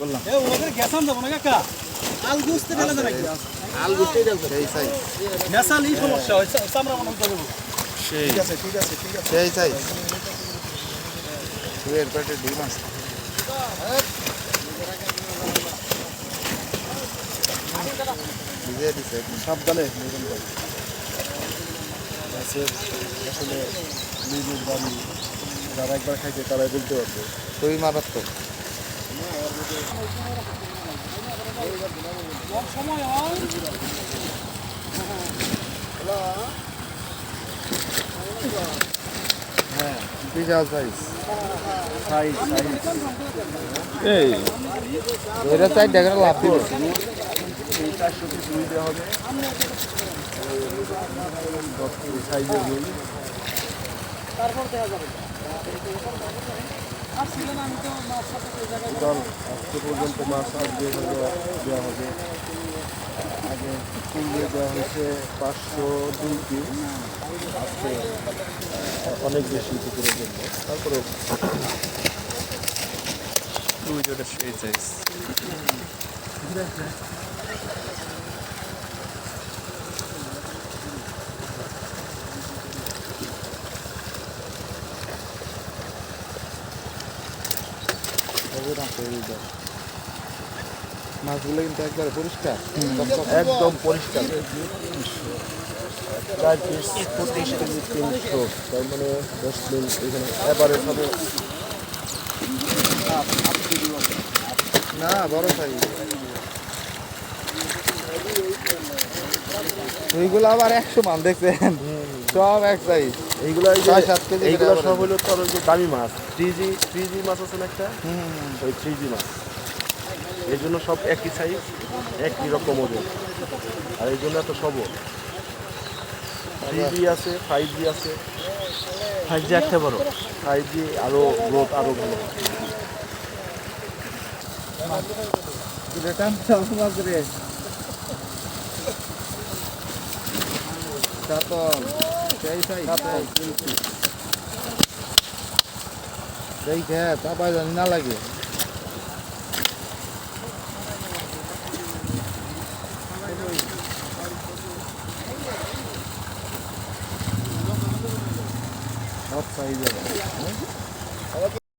বললাম। এ ওনাদের গেছান যাব না কাকা? আল গুছতে গেলে না নাকি আল গুটেই দেখো সেই সাইজ। নেশালি সমস্যা হয় মনে সেই। ঠিক আছে ঠিক আছে ঠিক আছে। সেই সাইজ। দুয়ের পেটে ডিম আছে। ভিজিয়ে দিছে। সাবধানে গাছের আসলে দামি যারা একবার খাইছে তারাই বলতে পারবে। খুবই মারাত্মক। হ্যাঁ বিশাল সাইজ সাইজ এই এটা চাই টাকা লাভ দিবে চারশো পিস রুই হবে সাইজের রুই টোটাল আজকে পর্যন্ত মাছ আজকে দেওয়া হবে। আগে পূর্বে দেওয়া হয়েছে পাঁচশো দুই পিস। আজকে অনেক বেশি পুকুরের জন্য। তারপরে দুই জোড়া সেই মাছগুলো কিন্তু একবারে পরিষ্কার একদম পরিষ্কার। চার পিস পঁচিশ কেজি তিনশো তার মানে দশ মিনিট এখানে এবারে হবে। না বড় সাইজ। ওইগুলো আবার একশো মান দেখছেন? সব এক সাইজ। এইগুলো এইগুলো সব হলো তোর যে দামি মাছ থ্রি জি থ্রি জি মাছ আছে না একটা? ওই থ্রি জি মাছ। এই জন্য সব একই সাইজ একই রকম ওজন। আর এই জন্য এত সবল। থ্রি জি আছে ফাইভ জি আছে। ফাইভ জি একটা বড়? ফাইভ জি আরও গ্রোথ আরও ভালো। রিটার্ন মাছ রে কাতল সেই সাইজ সেই খেত আবার জানি না লাগে সব সাইজ